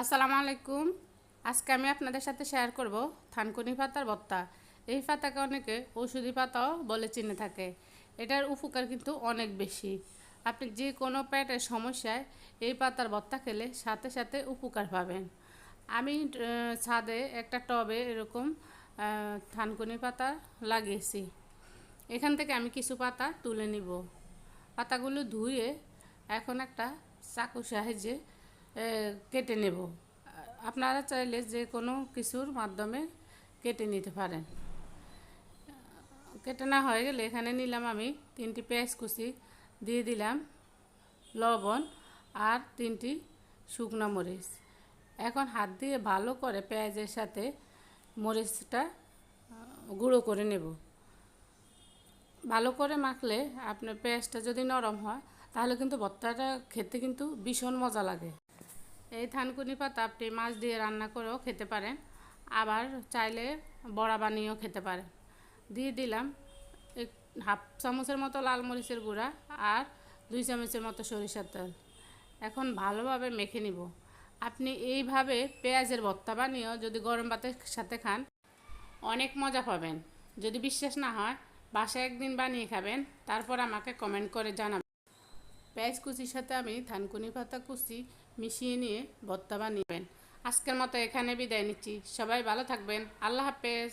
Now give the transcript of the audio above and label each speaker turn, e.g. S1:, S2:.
S1: আসসালামু আলাইকুম। আজকে আমি আপনাদের সাথে শেয়ার করব থানকুনি পাতার ভর্তা। এই পাতাকে অনেকে ঔষধি পাতাও বলে চিনে থাকে। এটার উপকার কিন্তু অনেক বেশি। আপনি যে কোনো পেটের সমস্যায় এই পাতার ভর্তা খেলে সাথে সাথে উপকার পাবেন। আমি ছাদে একটা টবে এরকম থানকুনি পাতা লাগিয়েছি। এখান থেকে আমি কিছু পাতা তুলে নিব। পাতাগুলো ধুয়ে এখন একটা চাকু সাহায্যে কেটে নেব। আপনারা চাইলে যে কোনো কিছুর মাধ্যমে কেটে নিতে পারেন। কেটে না হয়ে গেলে এখানে নিলাম আমি তিনটি পেঁয়াজ কুচি, দিয়ে দিলাম লবণ আর তিনটি শুকনো মরিচ। এখন হাত দিয়ে ভালো করে পেঁয়াজের সাথে মরিচটা গুঁড়ো করে নেব। ভালো করে মাখলে আপনার পেঁয়াজটা যদি নরম হয়, তাহলে কিন্তু ভর্তাটা খেতে কিন্তু ভীষণ মজা লাগে। এই থানকুনি পাতা আপনি মাছ দিয়ে রান্না করেও খেতে পারেন। আবার চাইলে বড়া বানিয়েও খেতে পারেন। দিয়ে দিলাম এক হাফ চামচের মতো লাল মরিচের গুঁড়া আর দুই চামচের মতো সরিষার তেল। এখন ভালোভাবে মেখে নিব। আপনি এইভাবে পেঁয়াজের ভর্তা বানিয়েও যদি গরম ভাতের সাথে খান, অনেক মজা পাবেন। যদি বিশ্বাস না হয়, বাসায় একদিন বানিয়ে খাবেন, তারপর আমাকে কমেন্ট করে জানাবেন। পেঁয়াজ কুচির সাথে আমি থানকুনি পাতা কুচি মিশিয়ে নিয়ে ভর্তা বানিয়েবেন আজকের মতো এখানে বিদায় নিচ্ছি। সবাই ভালো থাকবেন। আল্লাহ হাফেজ।